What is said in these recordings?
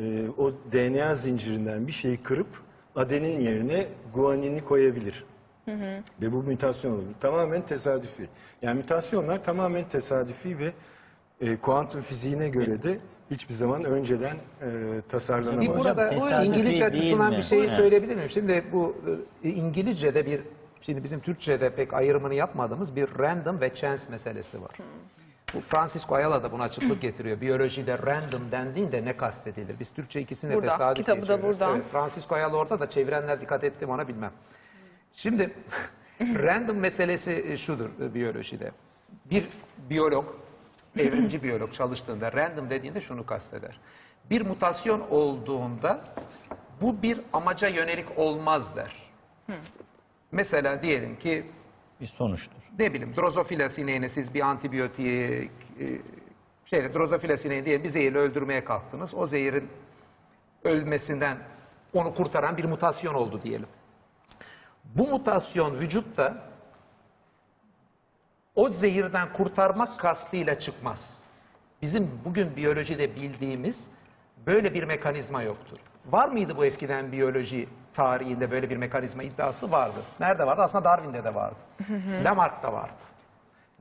e, o DNA zincirinden bir şeyi kırıp adenin yerine guanini koyabilir. Ve bu mutasyon olur. Tamamen tesadüfi. Yani mutasyonlar tamamen tesadüfi ve e, kuantum fiziğine göre de hiçbir zaman önceden e, tasarlanamaz. Bir burada tesadüfi İngilizce değil açısından mi? bir şey Evet. söyleyebilir miyim? Şimdi bu e, İngilizce'de bir, şimdi bizim Türkçe'de pek ayrımını yapmadığımız bir random ve chance meselesi var. Bu Francisco Ayala da buna açıklık getiriyor. Biyolojide random dendiğinde ne kastedilir? Biz Türkçe ikisini de tesadüf kitabı da burada. Evet, Francisco Ayala orada da çevirenler dikkat etti mi ona bilmem. Şimdi random meselesi e, şudur e, biyolojide. Bir biyolog, evrimci biyolog çalıştığında random dediğinde şunu kasteder. Bir mutasyon olduğunda bu bir amaca yönelik olmaz der. Mesela diyelim ki Bir sonuçtur. ne bileyim drozofila sineğine siz bir antibiyotiği e, şeyle drozofila sineği diye bir zehirle öldürmeye kalktınız. O zehirin ölmesinden onu kurtaran bir mutasyon oldu diyelim. Bu mutasyon vücutta o zehirden kurtarmak kastıyla çıkmaz. Bizim bugün biyolojide bildiğimiz böyle bir mekanizma yoktur. Var mıydı bu eskiden biyoloji tarihinde böyle bir mekanizma iddiası vardı. Nerede vardı? Aslında Darwin'de de vardı. Lamarck'ta vardı.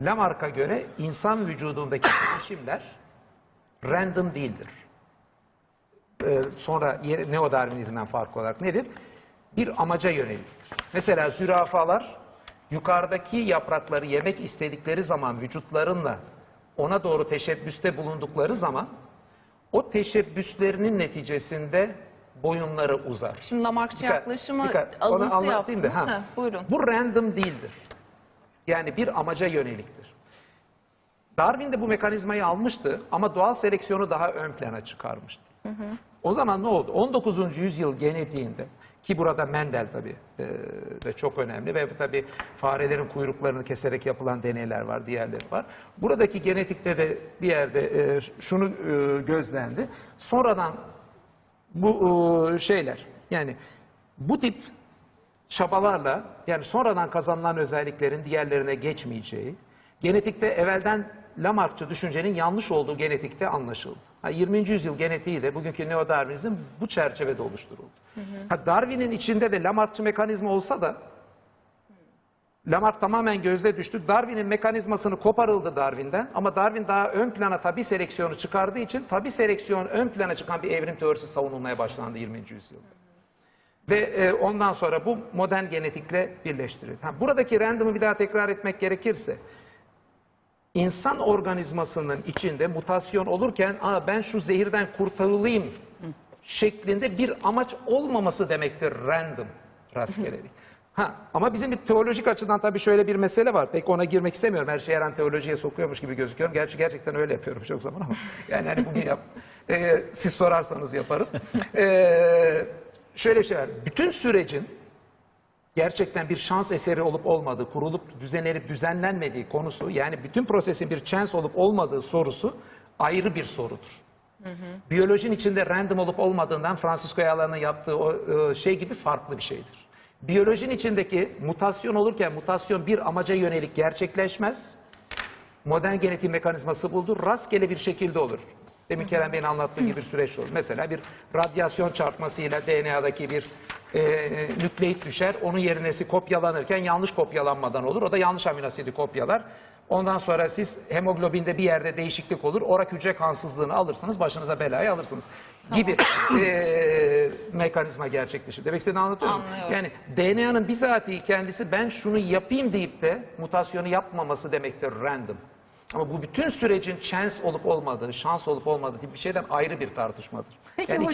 Lamarck'a göre insan vücudundaki değişimler random değildir. Ee, sonra neo-darwinizmden farklı olarak nedir? Bir amaca yöneliktir. Mesela zürafalar yukarıdaki yaprakları yemek istedikleri zaman vücutlarınla ona doğru teşebbüste bulundukları zaman o teşebbüslerinin neticesinde boyunları uzar. Şimdi Lamarckçı yaklaşımı dikkat. Onu alıntı anlatayım da, yaptınız. ha. Buyurun. Bu random değildir. Yani bir amaca yöneliktir. Darwin de bu mekanizmayı almıştı ama doğal seleksiyonu daha ön plana çıkarmıştı. O zaman ne oldu? 19. yüzyıl genetiğinde ki burada Mendel tabii e, de çok önemli ve tabii farelerin kuyruklarını keserek yapılan deneyler var, diğerleri var. Buradaki genetikte de bir yerde e, şunu e, gözlendi. Sonradan bu e, şeyler yani bu tip çabalarla yani sonradan kazanılan özelliklerin diğerlerine geçmeyeceği genetikte evvelden Lamarckçı düşüncenin yanlış olduğu genetikte anlaşıldı. Ha, 20. yüzyıl genetiği de bugünkü neo-Darwinizm bu çerçevede oluşturuldu. Ha, Darwin'in içinde de Lamarckçı mekanizma olsa da Lamarck tamamen gözde düştü. Darwin'in mekanizmasını koparıldı Darwin'den ama Darwin daha ön plana tabi seleksiyonu çıkardığı için tabi seleksiyon ön plana çıkan bir evrim teorisi savunulmaya başlandı 20. yüzyılda. Ve e, ondan sonra bu modern genetikle birleştirildi. Ha, buradaki random'ı bir daha tekrar etmek gerekirse insan organizmasının içinde mutasyon olurken Aa, ben şu zehirden kurtarılayım şeklinde bir amaç olmaması demektir random rastgelelik. Ha, ama bizim bir teolojik açıdan tabii şöyle bir mesele var. Pek ona girmek istemiyorum. Her şeyi her an teolojiye sokuyormuş gibi gözüküyorum. Gerçi gerçekten öyle yapıyorum çok zaman ama. Yani hani bugün yap. Ee, siz sorarsanız yaparım. Ee, şöyle bir şey var. Bütün sürecin gerçekten bir şans eseri olup olmadığı, kurulup düzenlenip düzenlenmediği konusu yani bütün prosesin bir chance olup olmadığı sorusu ayrı bir sorudur. Biyolojinin içinde random olup olmadığından Francisco Ayala'nın yaptığı o e, şey gibi farklı bir şeydir. Biyolojinin içindeki mutasyon olurken mutasyon bir amaca yönelik gerçekleşmez. Modern genetik mekanizması buldu. Rastgele bir şekilde olur. Demin Kerem Bey'in anlattığı gibi bir süreç olur. Mesela bir radyasyon çarpmasıyla DNA'daki bir e, nükleit düşer. Onun yerinesi kopyalanırken yanlış kopyalanmadan olur. O da yanlış amino asidi kopyalar. Ondan sonra siz hemoglobinde bir yerde değişiklik olur. Orak hücre kansızlığını alırsınız. Başınıza belayı alırsınız. Gibi e, mekanizma gerçekleşir. Demek istediğini anlatıyorum. Anlıyorum. Yani DNA'nın bizatihi kendisi ben şunu yapayım deyip de mutasyonu yapmaması demektir random. Ama bu bütün sürecin chance olup olmadığı, şans olup olmadığı gibi bir şeyden ayrı bir tartışmadır. Peki yani